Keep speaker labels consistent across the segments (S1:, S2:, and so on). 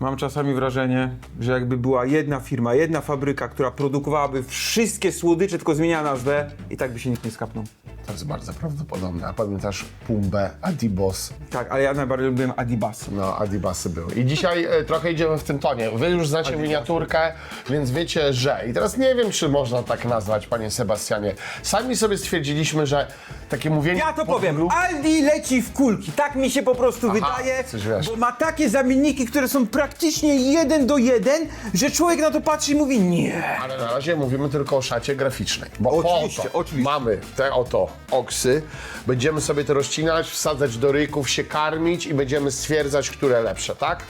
S1: Mam czasami wrażenie, że jakby była jedna firma, jedna fabryka, która produkowałaby wszystkie słodycze, tylko zmieniała nazwę i tak by się nikt nie skapnął.
S2: To jest bardzo prawdopodobne. A pamiętasz Pumbę, Adibos?
S1: Tak, ale ja najbardziej lubiłem Adibas.
S2: No, Adibasy były. I dzisiaj e, trochę idziemy w tym tonie. Wy już znacie miniaturkę, więc wiecie, że. I teraz nie wiem, czy można tak nazwać, panie Sebastianie. Sami sobie stwierdziliśmy, że takie mówienie...
S1: Ja to powiem,
S2: grup-
S1: Aldi leci w kulki, tak mi się po prostu wydaje,
S2: coś wiesz.
S1: bo ma takie zamienniki, które są praktycznie jeden do jeden, że człowiek na to patrzy i mówi nie.
S2: Ale na razie mówimy tylko o szacie graficznej. Bo
S1: Oczywiście, oczywiście.
S2: mamy te oto oksy. Będziemy sobie to rozcinać, wsadzać do ryjków, się karmić i będziemy stwierdzać, które lepsze, tak?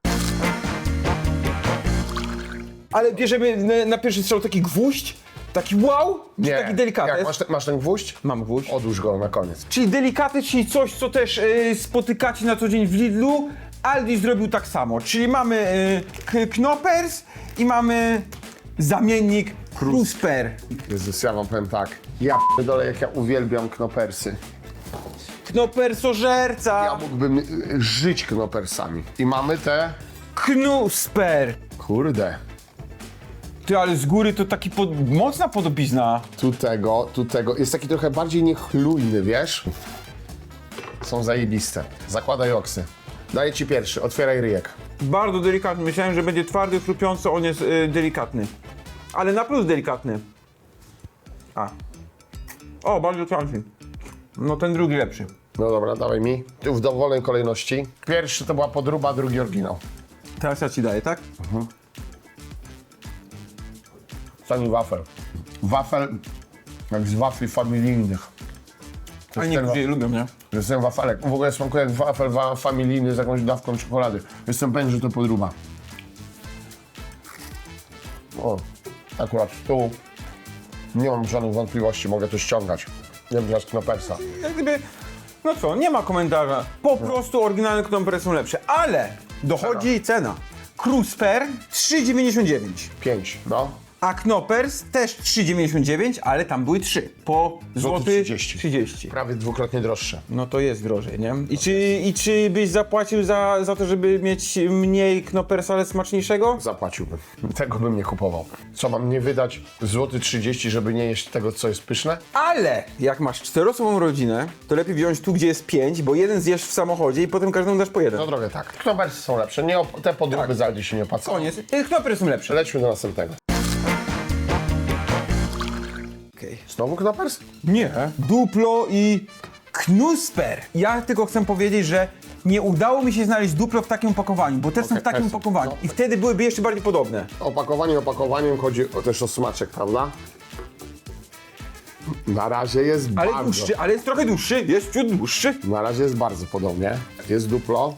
S1: Ale bierzemy na, na pierwszy strzał taki gwóźdź, taki wow, czy taki delikatny.
S2: Jak masz, te, masz ten gwóźdź?
S1: Mam gwóźdź.
S2: Odłóż go na koniec.
S1: Czyli delikatny, czyli coś, co też y, spotykacie na co dzień w Lidlu. Aldi zrobił tak samo, czyli mamy y, k- Knoppers i mamy zamiennik Krusper.
S2: Jezus, ja wam powiem tak. Ja dole jak ja uwielbiam knopersy.
S1: Knopersożerca.
S2: Ja mógłbym y, żyć knopersami. I mamy te...
S1: Knusper.
S2: Kurde.
S1: Ty, ale z góry to taki pod... mocna podobizna.
S2: Tu tego, tu tego. Jest taki trochę bardziej niechlujny, wiesz? Są zajebiste. Zakładaj oksy. Daję ci pierwszy, otwieraj ryjek.
S1: Bardzo delikatny. Myślałem, że będzie twardy, chrupiący, on jest y, delikatny. Ale na plus delikatny. A. O, bardzo ciężki. No ten drugi lepszy.
S2: No dobra, dawaj mi. W dowolnej kolejności. Pierwszy to była podruba, drugi oryginał.
S1: Teraz ja ci daję, tak?
S2: Stani wafel. Wafel jak z wafli familijnych. To
S1: Ale
S2: jest ten,
S1: niektórzy je lubią, nie?
S2: to jest ten wafelek. W ogóle smakuje jak wafel wa familijny z jakąś dawką czekolady. Jestem pewien, że to podruba. O, akurat tu nie mam żadnych wątpliwości, mogę to ściągać. Nie wiem, z knopersa.
S1: Jak gdyby, no co, nie ma komentarza. Po prostu oryginalne Knopery są lepsze. Ale dochodzi cena. Krusper 3,99.
S2: Pięć, no.
S1: A Knoppers też 3,99, ale tam były 3. Po złoty
S2: 30.
S1: 30.
S2: Prawie dwukrotnie droższe.
S1: No to jest drożej, nie? I czy, i czy byś zapłacił za, za to, żeby mieć mniej Knoppersa, ale smaczniejszego?
S2: Zapłaciłbym. Tego bym nie kupował. Co, mam nie wydać złoty 30, żeby nie jeść tego, co jest pyszne?
S1: Ale jak masz czteroosobową rodzinę, to lepiej wziąć tu, gdzie jest pięć, bo jeden zjesz w samochodzie i potem każdemu dasz po jeden.
S2: No drogę tak. Knopersy są lepsze. Nie, op- te podróby z Aldi się nie opłacają.
S1: Koniec. Y, Knoppery są lepsze.
S2: Lećmy do następnego. Znowu Knopers?
S1: Nie. Duplo i Knusper. Ja tylko chcę powiedzieć, że nie udało mi się znaleźć Duplo w takim opakowaniu, bo te są w takim
S2: jest.
S1: opakowaniu.
S2: No.
S1: I wtedy byłyby jeszcze bardziej podobne.
S2: Opakowanie opakowaniem chodzi o, też o smaczek, prawda? Na razie jest
S1: Ale
S2: bardzo...
S1: dłuższy, ale jest trochę dłuższy, jest ciut dłuższy.
S2: Na razie jest bardzo podobnie. Jest duplo,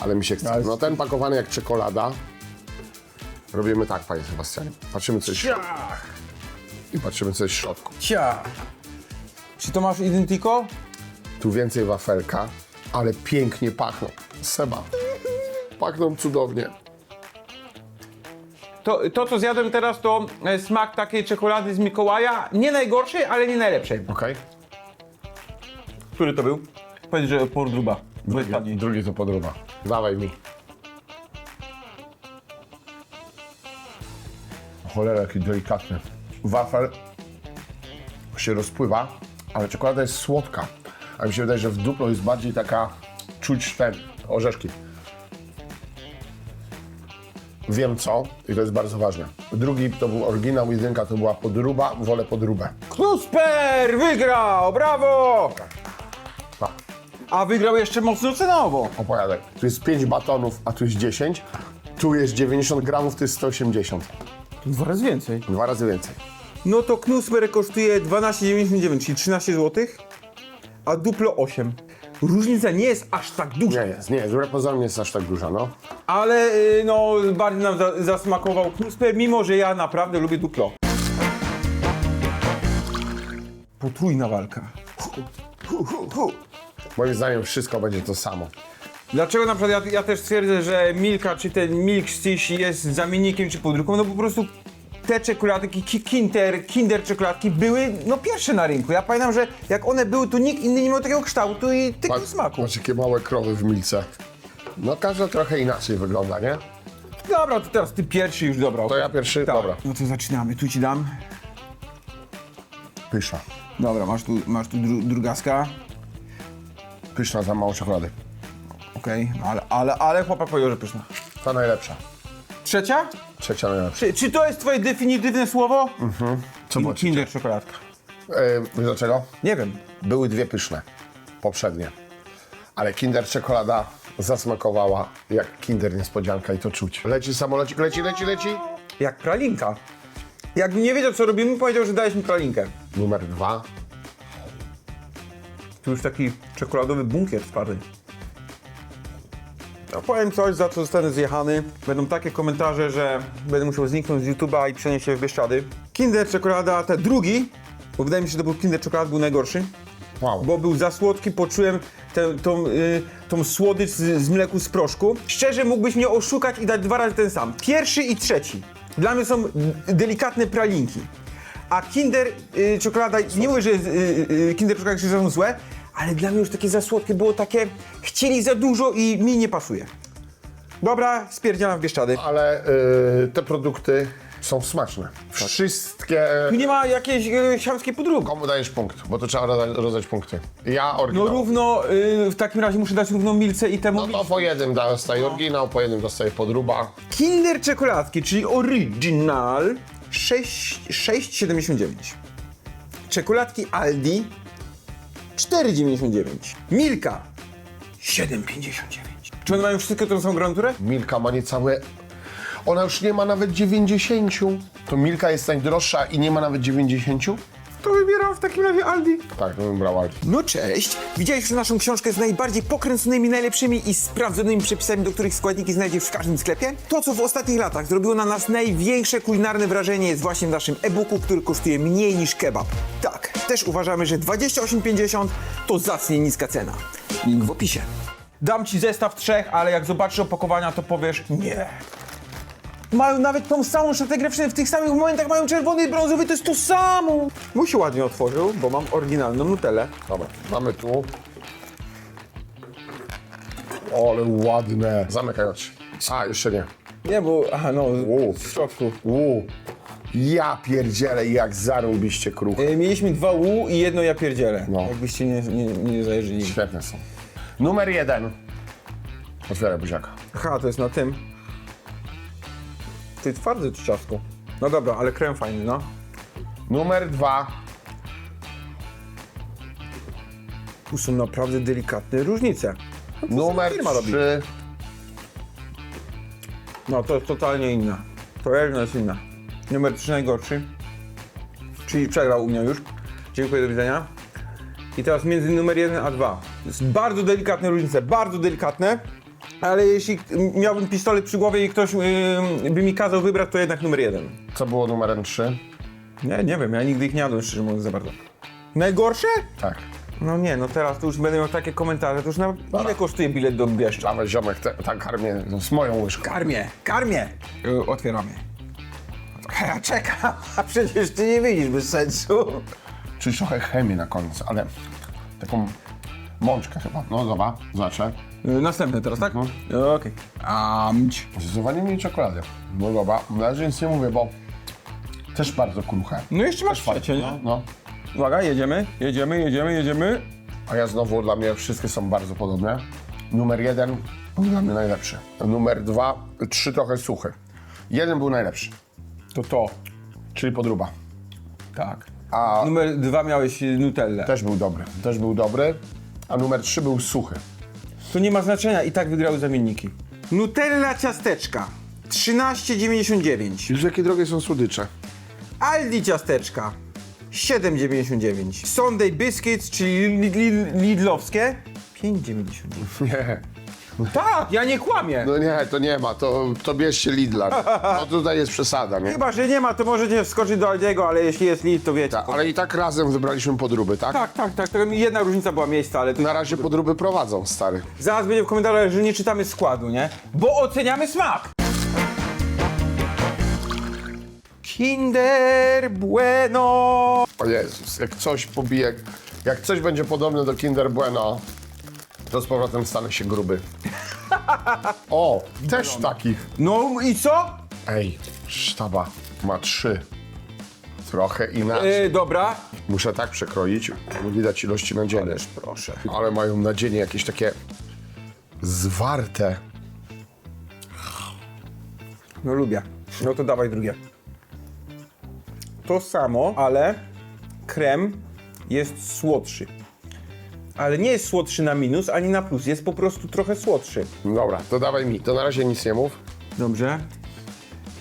S2: ale mi się chce. No ten pakowany jak czekolada. Robimy tak, panie Sebastianie. Patrzymy coś i patrzymy coś w środku.
S1: ciach. Czy to masz Identico?
S2: Tu więcej wafelka, ale pięknie pachną. Seba. Pachną cudownie.
S1: To, to, co zjadłem teraz, to e, smak takiej czekolady z Mikołaja. Nie najgorszej, ale nie najlepszej.
S2: Okej?
S1: Który to był? Powiedz, że podruba. Drugi.
S2: Drugi to podruba. Dawaj mi. Cholera, jaki delikatny. Wafel się rozpływa, ale czekolada jest słodka. A mi się wydaje, że w duplo jest bardziej taka czuć ten, orzeszki. Wiem co i to jest bardzo ważne. Drugi to był oryginał, jedynka to była podruba, wolę podrubę.
S1: Knusper wygrał! Brawo!
S2: Tak,
S1: A wygrał jeszcze mocno cenowo.
S2: opowiadaj. Tu jest 5 batonów, a tu jest 10. Tu jest 90 gramów, to jest 180.
S1: Dwa razy więcej.
S2: Dwa razy więcej.
S1: No to Knusper kosztuje 12,99, czyli 13 zł, a Duplo 8. Różnica nie jest aż tak duża,
S2: Nie jest, nie jest. Wbrew pozorom nie jest aż tak duża, no.
S1: ale y, no bardziej nam za, zasmakował Knusper, mimo że ja naprawdę lubię Duplo. Potrójna walka. Hu, hu, hu.
S2: Moim zdaniem wszystko będzie to samo.
S1: Dlaczego na przykład ja, ja też twierdzę, że Milka czy ten Milk Stish jest zamiennikiem czy podróbką? No po prostu te czekoladki, ki- Kinder, Kinder czekoladki były no pierwsze na rynku. Ja pamiętam, że jak one były, to nikt inny nie miał takiego kształtu i takiego smaku.
S2: Patrz, jakie małe krowy w milce. No każda trochę inaczej wygląda, nie?
S1: Dobra, to teraz ty pierwszy już, dobra.
S2: To ja pierwszy,
S1: Tak.
S2: dobra.
S1: No to zaczynamy, tu ci dam.
S2: Pyszna.
S1: Dobra, masz tu, masz tu dru, drugaska.
S2: Pyszna za mało czekolady.
S1: Okej, ale, ale, ale chłopak powiedział, że pyszna.
S2: Ta najlepsza.
S1: Trzecia?
S2: Trzecia najlepsza.
S1: Czy, czy to jest twoje definitywne słowo?
S2: Co było
S1: Kinder czekoladka.
S2: Wiesz dlaczego?
S1: Nie wiem.
S2: Były dwie pyszne. Poprzednie. Ale Kinder czekolada zasmakowała jak Kinder niespodzianka i to czuć. Leci samolocik, leci, leci, leci.
S1: Jak pralinka. Jakbym nie wiedział, co robimy, powiedział, że dałeś mi pralinkę.
S2: Numer dwa.
S1: Tu już taki czekoladowy bunkier twardy. Powiem coś, za co zostanę zjechany. Będą takie komentarze, że będę musiał zniknąć z YouTube'a i przenieść się w Bieszczady. Kinder czekolada, ten drugi, bo wydaje mi się, że to był Kinder czekolad, był najgorszy.
S2: Wow.
S1: Bo był za słodki, poczułem tę, tą, y, tą słodycz z, z mleku z proszku. Szczerze mógłbyś mnie oszukać i dać dwa razy ten sam. Pierwszy i trzeci. Dla mnie są delikatne pralinki. A Kinder y, czekolada, nie mówię, że y, y, Kinder czekolada są złe, ale dla mnie już takie za słodkie było takie, chcieli za dużo i mi nie pasuje. Dobra, spierdzielam w Bieszczady.
S2: Ale y, te produkty są smaczne. Wszystkie...
S1: Tu nie ma jakiejś y, siamskiej podróby.
S2: Komu dajesz punkt? Bo to trzeba rozdać, rozdać punkty. Ja
S1: No
S2: oryginał.
S1: równo, y, w takim razie muszę dać równo Milce i temu
S2: No to po jednym dostaje oryginał, po jednym dostaje podruba.
S1: Kinder czekoladki, czyli original 6 6,79. Czekoladki Aldi 4,99. Milka 7,59. Czy one mają wszystkie tą samą gramaturę?
S2: Milka ma niecałe... Ona już nie ma nawet 90. To Milka jest najdroższa i nie ma nawet 90?
S1: To wybieram w takim razie Aldi.
S2: Tak, to bym brał Aldi.
S1: No cześć! Widziałeś już naszą książkę z najbardziej pokręconymi, najlepszymi i sprawdzonymi przepisami, do których składniki znajdziesz w każdym sklepie? To, co w ostatnich latach zrobiło na nas największe kulinarne wrażenie jest właśnie w naszym e-booku, który kosztuje mniej niż kebab. Tak, też uważamy, że 28,50 to zacnie niska cena. Link w opisie. Dam ci zestaw trzech, ale jak zobaczysz opakowania, to powiesz nie. Mają nawet tą samą szatę w tych samych momentach mają czerwony i brązowy, to jest to samo! Mój się ładnie otworzył, bo mam oryginalną nutellę.
S2: Dobra, mamy tu. Ale ładne. Zamykaj oczy. A, jeszcze nie.
S1: Nie, bo, aha, no, w środku.
S2: Uuu. Ja pierdzielę, jak zarąbiście kruch.
S1: E, Mieliśmy dwa łu i jedno ja pierdzielę.
S2: No.
S1: Jakbyście nie, nie, nie.
S2: Świetne są. Numer jeden. Otwieraj buziaka.
S1: Aha, to jest na tym. Ty twardy to ciastko. No dobra, ale krem fajny, no.
S2: Numer dwa.
S1: Tu są naprawdę delikatne różnice.
S2: Numer
S1: firma robi.
S2: trzy.
S1: No, to jest totalnie inna. To jest inna. Numer 3 najgorszy. Czyli przegrał u mnie już. Dziękuję, do widzenia. I teraz między numer 1 a 2. To jest bardzo delikatne różnice, bardzo delikatne. Ale jeśli miałbym pistolet przy głowie i ktoś yy, by mi kazał wybrać, to jednak numer 1.
S2: Co było numerem trzy?
S1: Nie, nie wiem, ja nigdy ich nie jadłem, szczerze mówiąc, za bardzo. Najgorsze?
S2: Tak.
S1: No nie, no teraz to już będę miał takie komentarze, to już na ile kosztuje bilet do Bieszcza?
S2: Dawaj ziomek, te, tak karmię z moją łyżką.
S1: Karmię, karmię! Y, otwieramy. Ja czekam, a przecież ty nie widzisz bez sensu.
S2: Czuć trochę chemii na koniec, ale taką mączkę chyba. No dobra, zobaczę.
S1: Y, następne teraz, tak? Okej. Amć.
S2: Zdecydowanie mniej czekolady. No dobra, na razie nic nie mówię, bo też bardzo kruche.
S1: No jeszcze masz trzecie, nie?
S2: No.
S1: Uwaga, jedziemy, jedziemy, jedziemy, jedziemy.
S2: A ja znowu, dla mnie wszystkie są bardzo podobne. Numer jeden był dla mnie najlepszy. Numer dwa, trzy trochę suchy. Jeden był najlepszy,
S1: To to.
S2: czyli podruba.
S1: Tak.
S2: A
S1: Numer dwa miałeś Nutellę.
S2: też był dobry, też był dobry. A numer trzy był suchy.
S1: To nie ma znaczenia, i tak wygrały zamienniki. Nutella ciasteczka. 13,99.
S2: Już jakie drogie są słodycze.
S1: Aldi ciasteczka 7,99. Sunday Biscuits, czyli li- li- Lidlowskie 5,99.
S2: Nie,
S1: Tak, ja nie kłamię.
S2: no nie, to nie ma, to, to bierzcie Lidla. No tutaj jest przesada, nie?
S1: Chyba, że nie ma, to możecie wskoczyć do Aldiego, ale jeśli jest Lidl, to wiecie.
S2: Tak, ale i tak razem wybraliśmy podróby, tak?
S1: Tak, tak, tak. Tylko jedna różnica była miejsca, ale to...
S2: Na razie podróby prowadzą, stary.
S1: zaraz będzie w komentarzach, że nie czytamy składu, nie? Bo oceniamy smak. Kinder Bueno.
S2: O Jezus, jak coś pobije, jak coś będzie podobne do Kinder Bueno, to z powrotem stanę się gruby. O, też takich.
S1: No i co?
S2: Ej, sztaba ma trzy. Trochę inaczej.
S1: Yy, dobra.
S2: Muszę tak przekroić, bo widać ilości nadzienia.
S1: Proszę.
S2: Ale mają nadzienie jakieś takie zwarte.
S1: No lubię. No to dawaj drugie. To samo, ale krem jest słodszy. Ale nie jest słodszy na minus, ani na plus. Jest po prostu trochę słodszy.
S2: Dobra, to dawaj mi. To na razie nic nie mów.
S1: Dobrze.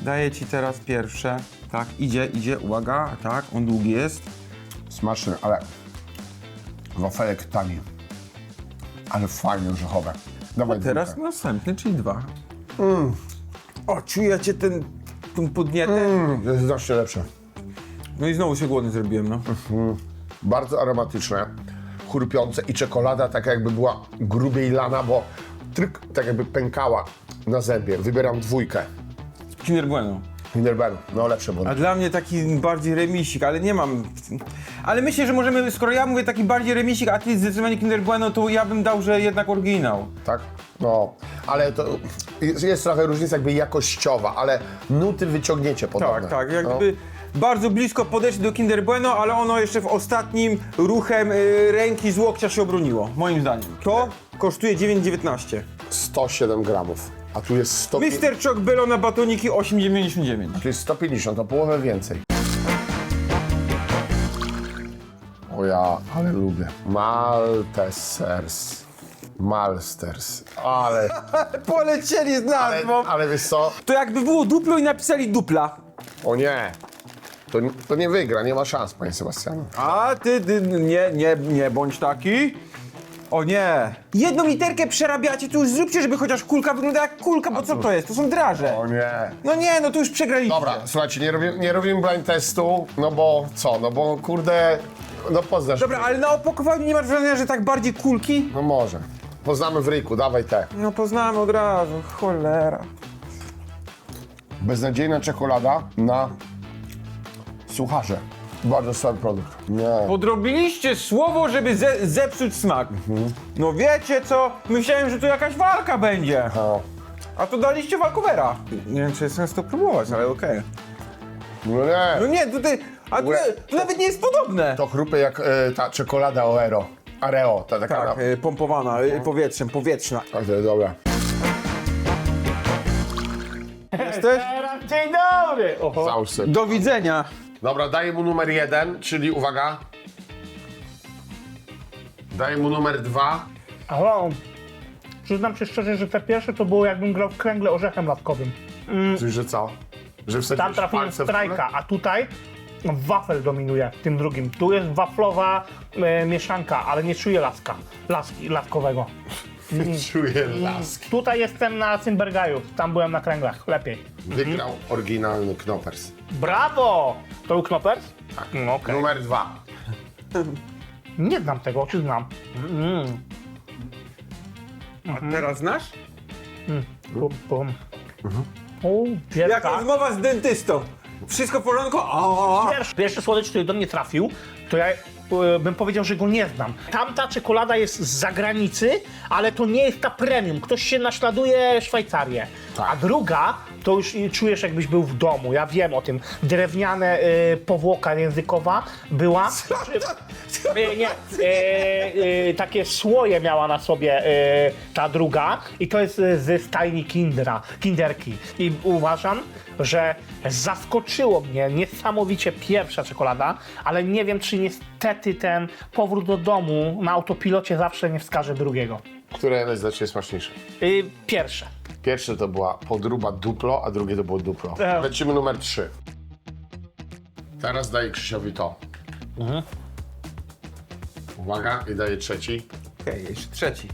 S1: Daję ci teraz pierwsze. Tak, idzie, idzie, uwaga, tak, on długi jest.
S2: Smaczny, ale wafelek tani. Ale fajne, orzechowe. Dawaj
S1: Teraz
S2: dwójkę.
S1: następny, czyli dwa. O, czujecie ten, tą podnietę?
S2: Mm, to jest znacznie lepsze.
S1: No i znowu się głodny zrobiłem, no.
S2: Bardzo aromatyczne, chrupiące i czekolada taka jakby była grubiej lana, bo tryk tak jakby pękała na zębie. Wybieram dwójkę.
S1: Kinder Bueno.
S2: Kinderberg, no lepsze.
S1: A dla mnie taki bardziej remisik, ale nie mam... Ale myślę, że możemy, skoro ja mówię taki bardziej remisik, a ty zdecydowanie Kinder Bueno, to ja bym dał, że jednak oryginał.
S2: Tak? No, ale to jest, jest trochę różnica jakby jakościowa, ale nuty wyciągniecie podobne.
S1: Tak, tak,
S2: No.
S1: jakby bardzo blisko podeszli do Kinder Bueno, ale ono jeszcze w ostatnim ruchem y, ręki z łokcia się obroniło, moim zdaniem. To kosztuje 9,19.
S2: 107 gramów, a tu jest 100,
S1: Mr. Choc Bello na batoniki 8,99.
S2: tu jest 150, o połowę więcej. O ja, ale lubię. Maltesers. Malsters. Ale,
S1: Polecieli z
S2: ale,
S1: nazwą.
S2: ale wiesz co?
S1: To jakby było duplo i napisali dupla.
S2: O nie. To, to nie wygra, nie ma szans, panie Sebastianie.
S1: A ty, ty nie, nie, nie bądź taki. O nie. Jedną literkę przerabiacie, to już zróbcie, żeby chociaż kulka wyglądała jak kulka, bo co to jest? To są draże.
S2: O nie.
S1: No nie, no to już przegraliście.
S2: Dobra, słuchajcie, nie robimy, nie robimy blind testu, no bo co, no bo kurde, no poznasz.
S1: Dobra, ale na opakowaniu nie masz wrażenia, że tak bardziej kulki?
S2: No może. Poznamy w ryjku, dawaj te.
S1: No poznamy od razu, cholera.
S2: Beznadziejna czekolada na sucharze. Bardzo słaby produkt. Nie.
S1: Podrobiliście słowo, żeby ze zepsuć smak. No wiecie co? Myślałem, że tu jakaś walka będzie. A to daliście walkowera. Nie wiem, czy jest sens to próbować, ale okej.
S2: no
S1: No
S2: nie.
S1: nie, tutaj... A tu, tu nawet nie jest podobne.
S2: To chrupy jak e, ta czekolada Oero. Areo, ta taka.
S1: Tak, y, pompowana y, powietrzem, powietrzna.
S2: A to jest dobra.
S1: Jesteś?
S3: Dzień dobry! Oho.
S2: Załóż sobie.
S1: Do widzenia.
S2: Dobra, daję mu numer jeden, czyli uwaga. Daję mu numer dwa.
S3: Halo. Przyznam się szczerze, że te pierwsze to było jakbym grał w kręgle orzechem latkowym.
S2: Czyli że co? Że wsadziłeś
S3: Tam trafiłem w
S2: palce w
S3: strajka, a tutaj wafel dominuje w tym drugim. Tu jest waflowa e, mieszanka, ale nie czuję laska, laski, laskowego.
S2: Czuję lask.
S3: Tutaj jestem na Cymbergaju, tam byłem na kręglach, lepiej.
S2: Wygrał oryginalny Knoppers.
S3: Brawo! To był Knoppers?
S2: Tak.
S3: No, okej.
S2: Numer dwa.
S3: Nie znam tego, czy znam? Mm.
S1: A teraz znasz?
S3: Bum, bum. O,
S1: Jak
S3: wielka.
S1: rozmowa z dentystą. Wszystko w porządku? O,
S3: Pierwszy, pierwszy słodycz, który do mnie trafił, to ja e, bym powiedział, że go nie znam. Tamta czekolada jest z zagranicy, ale to nie jest ta premium. Ktoś się naśladuje Szwajcarię.
S2: Tak.
S3: A druga, to już czujesz jakbyś był w domu. Ja wiem o tym. Drewniane e, powłoka językowa była. E, nie, e, takie słoje miała na sobie e, ta druga i to jest e, ze stajni Kindera, Kinderki. I uważam, że zaskoczyło mnie niesamowicie pierwsza czekolada, ale nie wiem, czy niestety ten powrót do domu na autopilocie zawsze nie wskaże drugiego.
S2: Które jest dla Ciebie smaczniejsze?
S3: Y, pierwsze.
S2: Pierwsze to była podruba duplo, a drugie to było duplo.
S3: Tak.
S2: Lecimy numer trzy. Teraz daję Krzysiowi to.
S3: Mhm.
S2: Uwaga, i daję trzeci.
S1: Okej, jeszcze trzeci.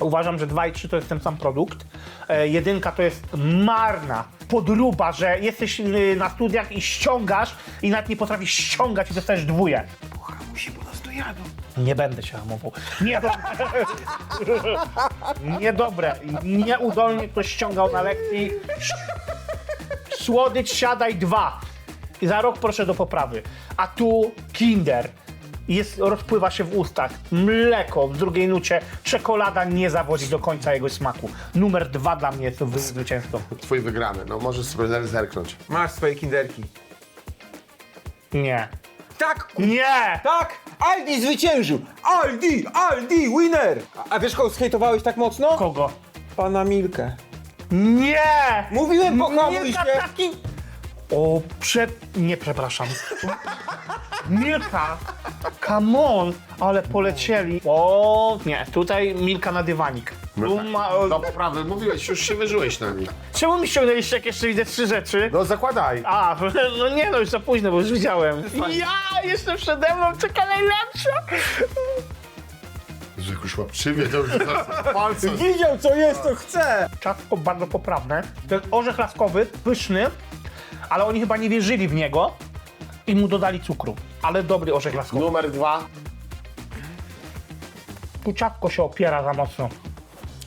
S3: Uważam, że 2 i 3 to jest ten sam produkt. E, jedynka to jest marna podruba, że jesteś y, na studiach i ściągasz i nawet nie potrafisz ściągać i dostajesz dwóje.
S1: Musi, bo nas dojadą.
S3: Nie będę się hamował. Niedobre. Niedobre. Nieudolnie ktoś ściągał na lekcji. Słodycz siadaj dwa. I za rok proszę do poprawy. A tu Kinder. jest, rozpływa się w ustach. Mleko w drugiej nucie, czekolada nie zawodzi do końca jego smaku. Numer dwa dla mnie jest to wy- zwycięstwo.
S2: Twój wygrany, no możesz sobie zerknąć.
S1: Masz swoje kinderki.
S3: Nie.
S1: Tak, ku-
S3: Nie!
S1: tak! Aldi zwyciężył! Aldi! Aldi! Winner! A, a wiesz kogo zhejtowałeś tak mocno?
S3: Kogo?
S1: Pana Milkę.
S3: Nie!
S1: Mówiłem,
S3: Milka
S1: się!
S3: taki... O, prze... Nie, przepraszam. Milka! Come on! Ale polecieli. O, nie, tutaj Milka na dywanik. Tu ma...
S2: No poprawny, mówiłeś, już się wyżyłeś na nim.
S3: Czemu mi ściągnęliście jak jeszcze widzę trzy rzeczy?
S2: No zakładaj.
S3: A, no nie no, już za późno, bo już widziałem. Ja, jeszcze przede mną czeka najlepsza.
S2: Że jakoś łapczywie, to już palce.
S1: Widział co jest, to chce!
S3: Ciastko bardzo poprawne. Jest orzech laskowy, pyszny, ale oni chyba nie wierzyli w niego i mu dodali cukru. Ale dobry orzech laskowy.
S2: Numer dwa.
S3: Tu ciastko się opiera za mocno.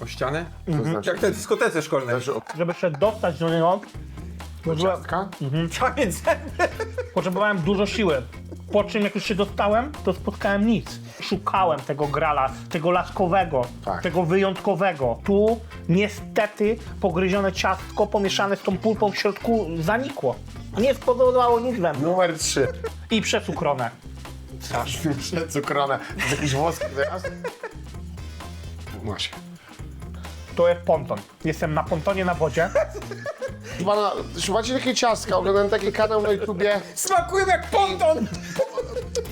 S1: O ścianę?
S2: To znaczy,
S1: Jak te dyskotece szkolnej.
S2: że od
S3: Żeby się dostać do niego, potrzeba-
S2: ciastka?
S1: Kamień
S3: potrzebowałem dużo siły. Po czym jak już się dostałem, to spotkałem nic. Szukałem tego grala, tego laskowego,
S2: Tak.
S3: tego wyjątkowego. Tu niestety pogryzione ciastko pomieszane z tą pulpą w środku zanikło. Nie spowodowało nic we mnie.
S2: Numer trzy.
S3: I przecukrone. Strasznie.
S2: Przecukrone. To jest jakiś włoski? Właśnie.
S3: To jest ponton. Jestem na pontonie na wodzie.
S2: Pana, macie takie ciastka, oglądałem taki kanał na YouTubie.
S1: Smakują jak ponton!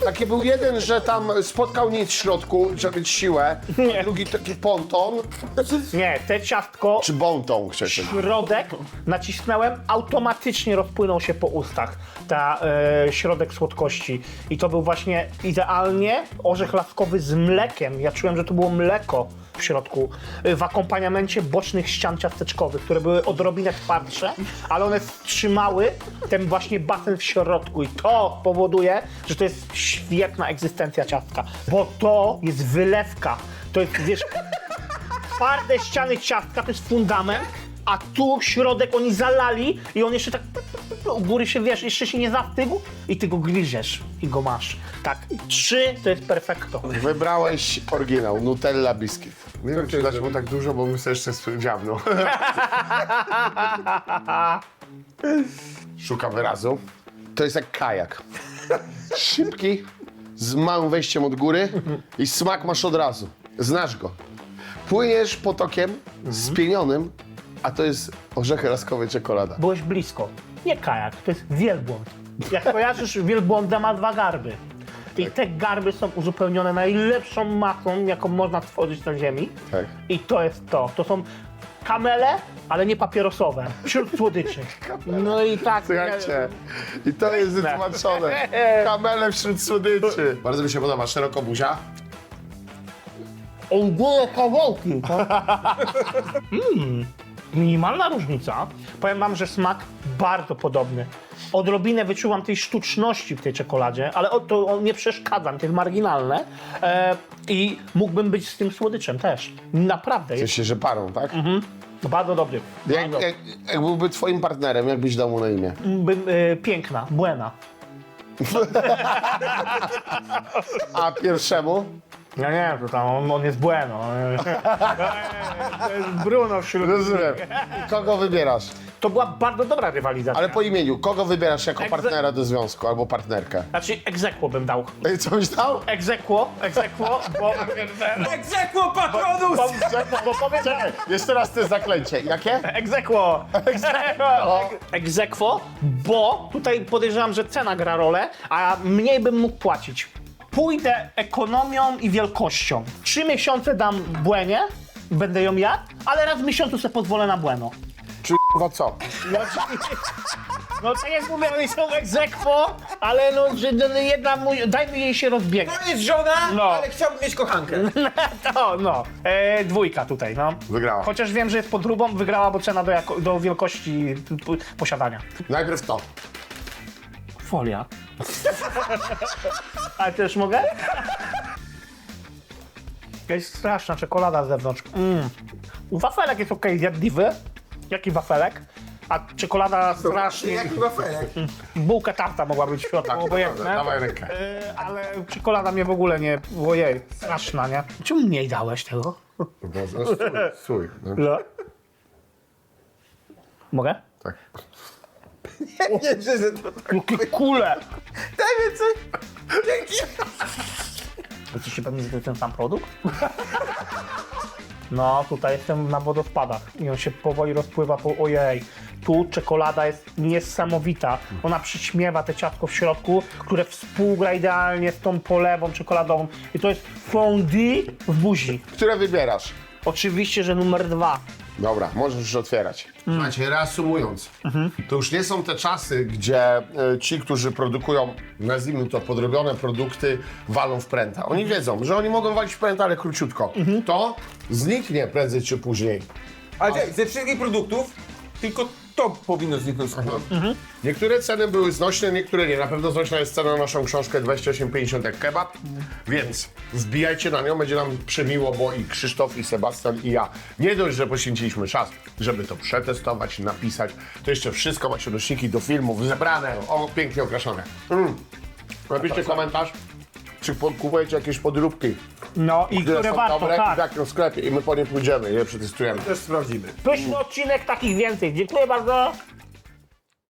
S2: Taki był jeden, że tam spotkał nic w środku, żeby mieć siłę.
S3: Nie.
S2: Drugi taki ponton.
S3: Nie, te ciastko,
S2: Czy bonton powiedzieć.
S3: środek nacisnąłem, automatycznie rozpłynął się po ustach. Ta e, środek słodkości. I to był właśnie idealnie orzech laskowy z mlekiem. Ja czułem, że to było mleko w środku. e, W akompaniamencie bocznych ścian ciasteczkowych, które były odrobinę twardsze, ale one trzymały ten właśnie basen w środku. I to powoduje, że to jest świetna egzystencja ciastka. Bo to jest wylewka. To jest, wiesz, twarde ściany ciastka, to jest fundament, a tu środek oni zalali i on jeszcze tak u góry się, wiesz, jeszcze się nie zastygł i ty go gryziesz i go masz. Tak, trzy to jest perfekto.
S2: Wybrałeś oryginał, Nutella Biscuit. Nie wiem, czy dać mu tak dużo, bo bym sobie jeszcze dziabnął. Szuka wyrazu. To jest jak kajak. Szybki, z małym wejściem od góry i smak masz od razu. Znasz go. Płyniesz potokiem spienionym, a to jest orzechy laskowe czekolada.
S3: Byłeś blisko. Nie kajak, to jest wielbłąd. Jak kojarzysz, wielbłąda ma dwa garby. I te garby są uzupełnione najlepszą masą, jaką można tworzyć na ziemi.
S2: Tak.
S3: I to jest to. To są kamele, ale nie papierosowe. Wśród słodyczy. No i tak.
S2: Słuchajcie, i to jest wytłumaczone. Kamele wśród słodyczy. Bardzo mi się podoba, szeroko buzia.
S3: Ogólne kawałki. mm, minimalna różnica. Powiem wam, że smak bardzo podobny. Odrobinę wyczułam tej sztuczności w tej czekoladzie, ale o, to on nie przeszkadza, mi, to jest marginalne. E, I mógłbym być z tym słodyczem też. Naprawdę, jest
S2: Cieszę się, że parą, tak?
S3: bardzo dobry.
S2: Jak, jak, jak byłby twoim partnerem, jak byś dał mu na imię?
S3: Bym, e, piękna, buena.
S2: A pierwszemu?
S3: Ja nie wiem, to tam on, on jest bueno. to jest Bruno wśród...
S2: Rozumiem. I kogo wybierasz?
S3: To była bardzo dobra rywalizacja.
S2: Ale po imieniu, kogo wybierasz jako
S3: Egze-
S2: partnera do związku albo partnerkę?
S3: Znaczy egzekwo bym dał.
S2: Ej, Co byś dał?
S3: Egzekwo, egzekwo, bo...
S1: Egzekwo patronus!
S3: bo, bo powiem
S2: Czekaj, jeszcze raz to zaklęcie. Jakie?
S3: Egzekwo! Egzekwo! Egzekwo, bo tutaj podejrzewam, że cena gra rolę, a mniej bym mógł płacić. Pójdę ekonomią i wielkością. Trzy miesiące dam błenie, będę ją jadł, ale raz w miesiącu sobie pozwolę na błeno.
S2: Czy chyba co?
S3: No, no tak jak mówię, oni są egzekwo, ale no, że no, jedna mój, dajmy jej się rozbiegać.
S1: To jest żona,
S3: No.
S1: ale chciałbym mieć kochankę.
S3: No, no. E, dwójka tutaj, no.
S2: Wygrała.
S3: Chociaż wiem, że jest pod próbą, wygrała, bo cena do, jako, do wielkości p- posiadania.
S2: Najpierw to.
S3: Folia. Ale też mogę? Jakaś straszna czekolada z zewnątrz. Mm. Wafelek jest okej, zjadliwy. Jaki wafelek? a czekolada strasznie...
S1: Jak chyba felek.
S3: Bułka tarta mogła być w środku,
S2: Tak,
S3: obojętne.
S2: dawaj rękę.
S3: Yy, ale czekolada mnie w ogóle nie... Ojej, straszna, nie? Czemu mniej dałeś tego?
S2: No, no, stój, stój. No,
S3: No. Mogę?
S2: tak.
S1: Nie, że że to tak.
S3: Jakie kule!
S1: Daj więcej. Dzięki.
S3: Jesteście pewni, że to jest ten sam produkt? No, tutaj jestem na wodospadach i on się powoli rozpływa po... Ojej, tu czekolada jest niesamowita. Ona przyćmiewa te ciastko w środku, które współgra idealnie z tą polewą czekoladową. I to jest fondue w buzi.
S2: Które wybierasz?
S3: Oczywiście, że numer dwa.
S2: Dobra, możesz już otwierać. Słuchajcie, reasumując, to już nie są te czasy, gdzie e, ci, którzy produkują, nazwijmy to, podrobione produkty, walą w pręta. Oni wiedzą, że oni mogą walić w pręta, ale króciutko. To zniknie prędzej czy później.
S1: Ale czekaj, ze wszystkich produktów tylko to powinno zniknąć z sklepu.
S2: Niektóre ceny były znośne, niektóre nie. Na pewno znośna jest cena na naszą książkę 28,50 jak kebab, więc wbijajcie na nią, będzie nam przemiło, bo i Krzysztof, i Sebastian, i ja nie dość, że poświęciliśmy czas, żeby to przetestować, napisać, to jeszcze wszystko macie odnośniki do filmów zebrane, o, pięknie okraszone. Mm. Napiszcie komentarz, czy kupujecie jakieś podróbki,
S3: No i
S2: które
S3: które
S2: są
S3: warto,
S2: dobre i w
S3: tak.
S2: jakim sklepie i my po nie pójdziemy i je przetestujemy.
S1: Też sprawdzimy.
S3: Pyszny odcinek, takich więcej. Dziękuję bardzo.